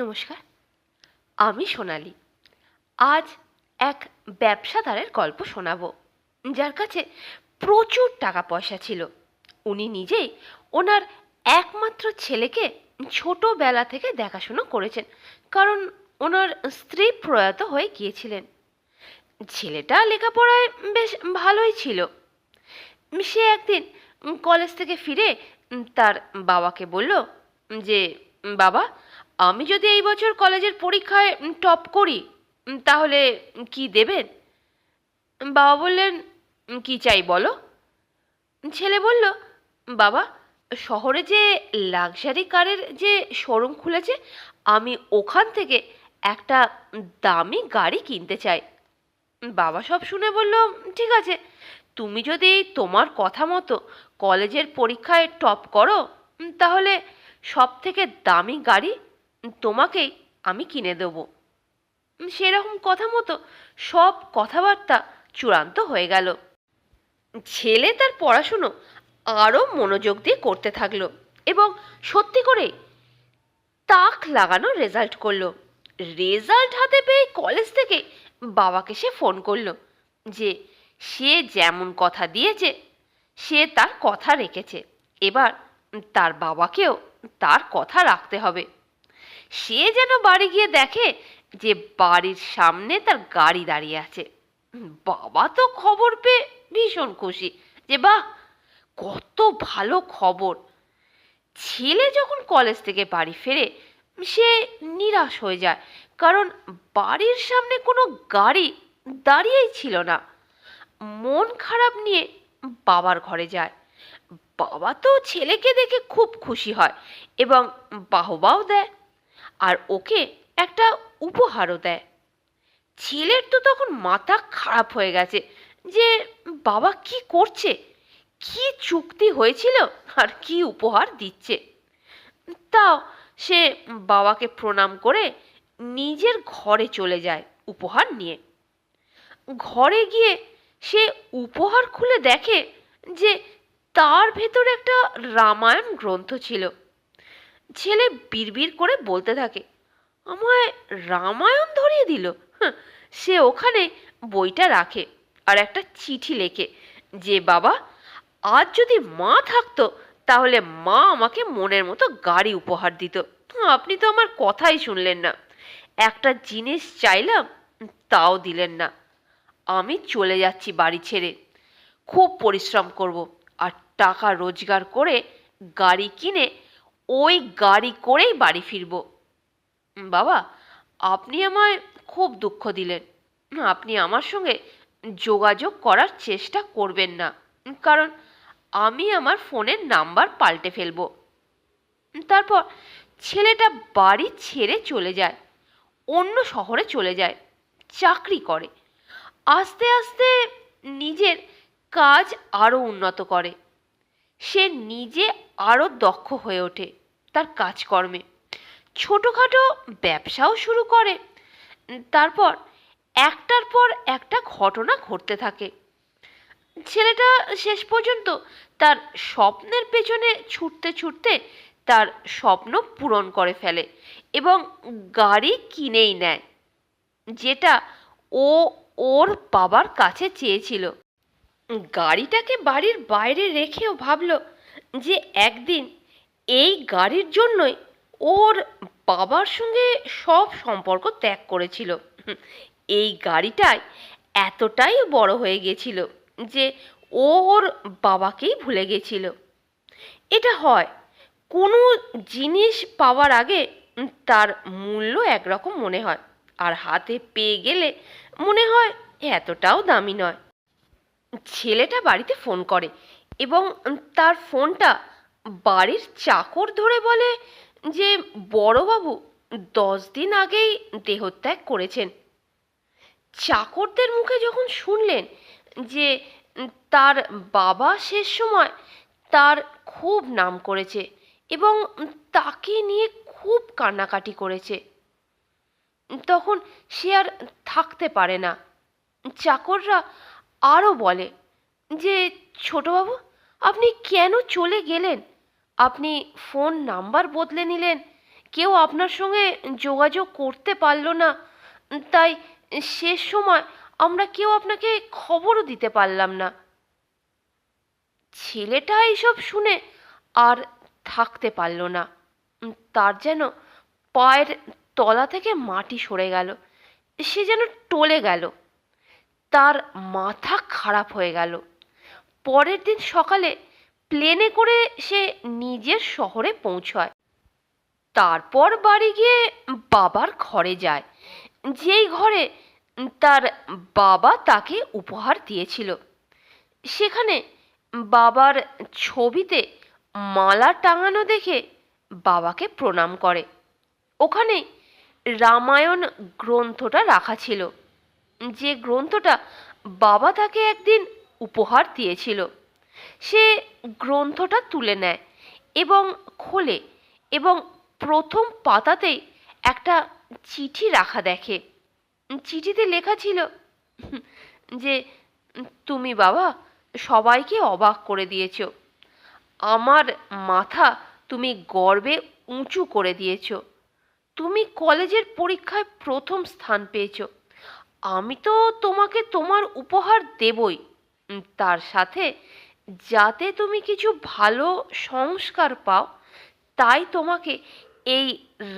নমস্কার। আমি সোনালি। আজ এক ব্যবসাদারের গল্প শোনাবো, যার কাছে প্রচুর টাকা পয়সা ছিল। উনি নিজেই ওনার একমাত্র ছেলেকে ছোটোবেলা থেকে দেখাশুনো করেছেন, কারণ ওনার স্ত্রী প্রয়াত হয়ে গিয়েছিলেন। ছেলেটা লেখাপড়ায় বেশ ভালোই ছিল। সে একদিন কলেজ থেকে ফিরে তার বাবাকে বলল যে, বাবা আমি যদি এই বছর কলেজের পরীক্ষায় টপ করি তাহলে কি দেবেন? বাবা বললেন কি চাই বলো? ছেলে বলল, বাবা, শহরে যে লাক্সারি কারের যে শোরুম খুলেছে, আমি ওখান থেকে একটা দামি গাড়ি কিনতে চাই। বাবা সব শুনে বলল, ঠিক আছে, তুমি যদি তোমার কথা মতো কলেজের পরীক্ষায় টপ করো তাহলে সব থেকে দামি গাড়ি তোমাকেই আমি কিনে দেবো। সেরকম কথা মতো সব কথাবার্তা চূড়ান্ত হয়ে গেল। ছেলে তার পড়াশুনো আরও মনোযোগ দিয়ে করতে থাকল এবং সত্যি করে তাক লাগানো রেজাল্ট করল। রেজাল্ট হাতে পেয়ে কলেজ থেকে বাবাকে সে ফোন করল যে, সে যেমন কথা দিয়েছে, সে তার কথা রেখেছে। এবার তার বাবাকেও তার কথা রাখতে হবে। সে যেন বাড়ি গিয়ে দেখে যে বাড়ির সামনে তার গাড়ি দাঁড়িয়ে আছে। বাবা তো খবর পেয়ে ভীষণ খুশি যে, বাহ, কত ভালো খবর! ছেলে যখন কলেজ থেকে বাড়ি ফেরে, সে নিরাশ হয়ে যায়, কারণ বাড়ির সামনে কোনো গাড়ি দাঁড়িয়েই ছিল না। মন খারাপ নিয়ে বাবার ঘরে যায়। বাবা তো ছেলেকে দেখে খুব খুশি হয় এবং বাহবাও দেয়। আর ওকে একটা উপহারও দেয়। ছেলের তো তখন মাথা খারাপ হয়ে গেছে যে, বাবা কি করছে? কি চুক্তি হয়েছিল আর কি উপহার দিচ্ছে? তাও সে বাবাকে প্রণাম করে নিজের ঘরে চলে যায় উপহার নিয়ে। ঘরে গিয়ে সে উপহার খুলে দেখে যে, তার ভেতরে একটা রামায়ণ গ্রন্থ ছিল। ছেলে বিড়বিড় করে বলতে থাকে। আমায় রামায়ণ ধরিয়ে দিল। সে ওখানে বইটা রাখে আর একটা চিঠি লেখে। যে বাবা, আজ যদি মা থাকতো, তাহলে মা আমাকে মনের মতো গাড়ি উপহার দিত। আপনি তো আমার কথাই শুনলেন না। একটা জিনিস চাইলাম, তাও দিলেন না। আমি চলে যাচ্ছি বাড়ি ছেড়ে। খুব পরিশ্রম করব আর টাকা রোজগার করে গাড়ি কিনে ওই গাড়ি করেই বাড়ি ফিরব। বাবা, আপনি আমায় খুব দুঃখ দিলেন। আপনি আমার সঙ্গে যোগাযোগ করার চেষ্টা করবেন না। কারণ আমি আমার ফোনের নাম্বার পাল্টে ফেলব। তারপর ছেলেটা বাড়ি ছেড়ে চলে যায়, অন্য শহরে চলে যায়, চাকরি করে। আস্তে আস্তে নিজের কাজ আরও উন্নত করে। সে নিজে আরও দক্ষ হয়ে ওঠে তার কাজকর্মে। ছোটোখাটো ব্যবসাও শুরু করে। তারপর একটার পর একটা ঘটনা ঘটতে থাকে। ছেলেটা শেষ পর্যন্ত তার স্বপ্নের পেছনে ছুটতে ছুটতে তার স্বপ্ন পূরণ করে ফেলে এবং গাড়ি কিনেই নেয়, যেটা ও ওর বাবার কাছে চেয়েছিল। গাড়িটাকে বাড়ির বাইরে রেখেও ভাবলো যে একদিন এই গাড়ির জন্যই ওর বাবার সঙ্গে সব সম্পর্ক ত্যাগ করেছিল। এই গাড়িটাই এতটাই বড় হয়ে গেছিল যে ওর বাবাকেই ভুলে গেছিল। এটা হয়, কোনো জিনিস পাওয়ার আগে তার মূল্য একরকম মনে হয়, আর হাতে পেয়ে গেলে মনে হয় এতটাও দামি নয়। ছেলেটা বাড়িতে ফোন করে এবং তার ফোনটা বাড়ির চাকর ধরে বলে যে, বড়বাবু, দশ দিন আগেই দেহত্যাগ করেছেন। চাকরদের মুখে যখন শুনলেন যে, তার বাবা শেষ সময় তার খুব নাম করেছে এবং তাকে নিয়ে খুব কান্নাকাটি করেছে, তখন সে আর থাকতে পারে না। চাকররা আরও বলে, যে ছোটবাবু, আপনি কেন চলে গেলেন? আপনি ফোন নাম্বার বদলে নিলেন। কেউ আপনার সঙ্গে যোগাযোগ করতে পারল না। তাই শেষ সময় আমরা কেউ আপনাকে খবরও দিতে পারলাম না। ছেলেটা এইসব শুনে আর থাকতে পারল না। তার যেন পায়ের তলা থেকে মাটি সরে গেল। সে যেন টলে গেল। তার মাথা খারাপ হয়ে গেল। পরের দিন সকালে প্লেনে করে সে নিজের শহরে পৌঁছয়। তারপর বাড়ি গিয়ে বাবার ঘরে যায়। যেই ঘরে তার বাবা তাকে উপহার দিয়েছিল। সেখানে বাবার ছবিতে মালা টাঙানো দেখে বাবাকে প্রণাম করে। ওখানে রামায়ণ গ্রন্থটা রাখা ছিল। যে গ্রন্থটা বাবা তাকে একদিন উপহার দিয়েছিল। সে গ্রন্থটা তুলে নেয় এবং খোলে এবং প্রথম পাতাতেই একটা চিঠি রাখা দেখে। চিঠিতে লেখা ছিল যে, তুমি বাবা সবাইকে অবাক করে দিয়েছ। আমার মাথা তুমি গর্বে উঁচু করে দিয়েছ। তুমি কলেজের পরীক্ষায় প্রথম স্থান পেয়েছ। আমি তো তোমাকে তোমার উপহার দেবই। তার সাথে যাতে তুমি কিছু ভালো সংস্কার পাও, তাই তোমাকে এই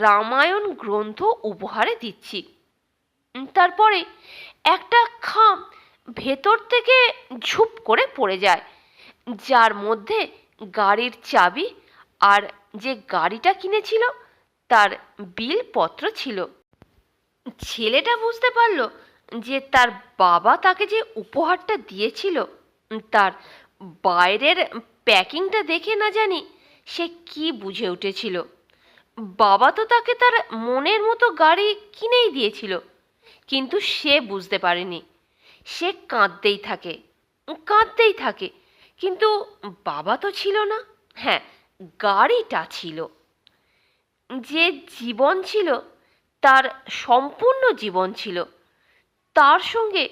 রামায়ণ গ্রন্থ উপহারে দিচ্ছি। তারপরে একটা খাম ভেতর থেকে ঝুপ করে পড়ে যায়, যার মধ্যে গাড়ির চাবি আর যে গাড়িটা কিনেছিল, তার বিলপত্র ছিল। ছেলেটা বুঝতে পারল যে তার বাবা তাকে যে উপহারটা দিয়েছিল, তার বাইরের প্যাকিংটা দেখে না জানি সে কি বুঝে উঠেছিল। বাবা তো তাকে তার মনের মতো গাড়ি কিনেই দিয়েছিল, কিন্তু সে বুঝতে পারেনি। সে কাঁদতেই থাকে কাঁদতেই থাকে, কিন্তু বাবা তো ছিল না। হ্যাঁ গাড়িটা ছিল। যে জীবন ছিল, তার সম্পূর্ণ জীবন ছিল। তার সঙ্গে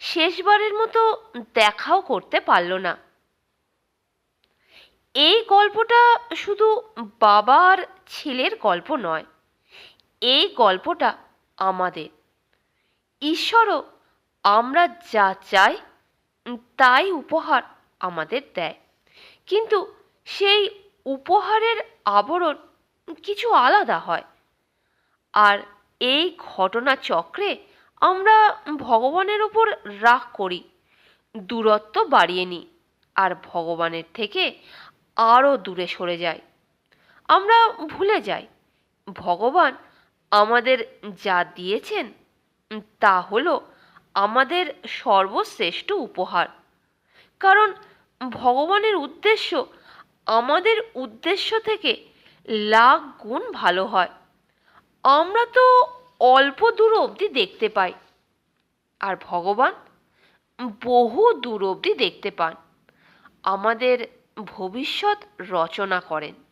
শেষবারের মতো দেখাও করতে পারল না। এই গল্পটা শুধু বাবার ছেলের গল্প নয়, এই গল্পটা আমাদের। ঈশ্বরও আমরা যা চাই, তাই উপহার আমাদের দেয়। কিন্তু সেই উপহারের আবরণ কিছু আলাদা হয়। আর এই ঘটনা চক্রে আমরা ভগবানের ওপর রাগ করি, দূরত্ব বাড়িয়ে নিই, আর ভগবানের থেকে আরও দূরে সরে যাই। আমরা ভুলে যাই, ভগবান আমাদের যা দিয়েছেন, তা হলো আমাদের সর্বশ্রেষ্ঠ উপহার। কারণ ভগবানের উদ্দেশ্য আমাদের উদ্দেশ্য থেকে লাখ গুণ ভালো হয়। আমরা তো অল্প দূর অবধি দেখতে পাই আর ভগবান বহু দূর অবধি দেখতে পান। আমাদের ভবিষ্যৎ রচনা করেন।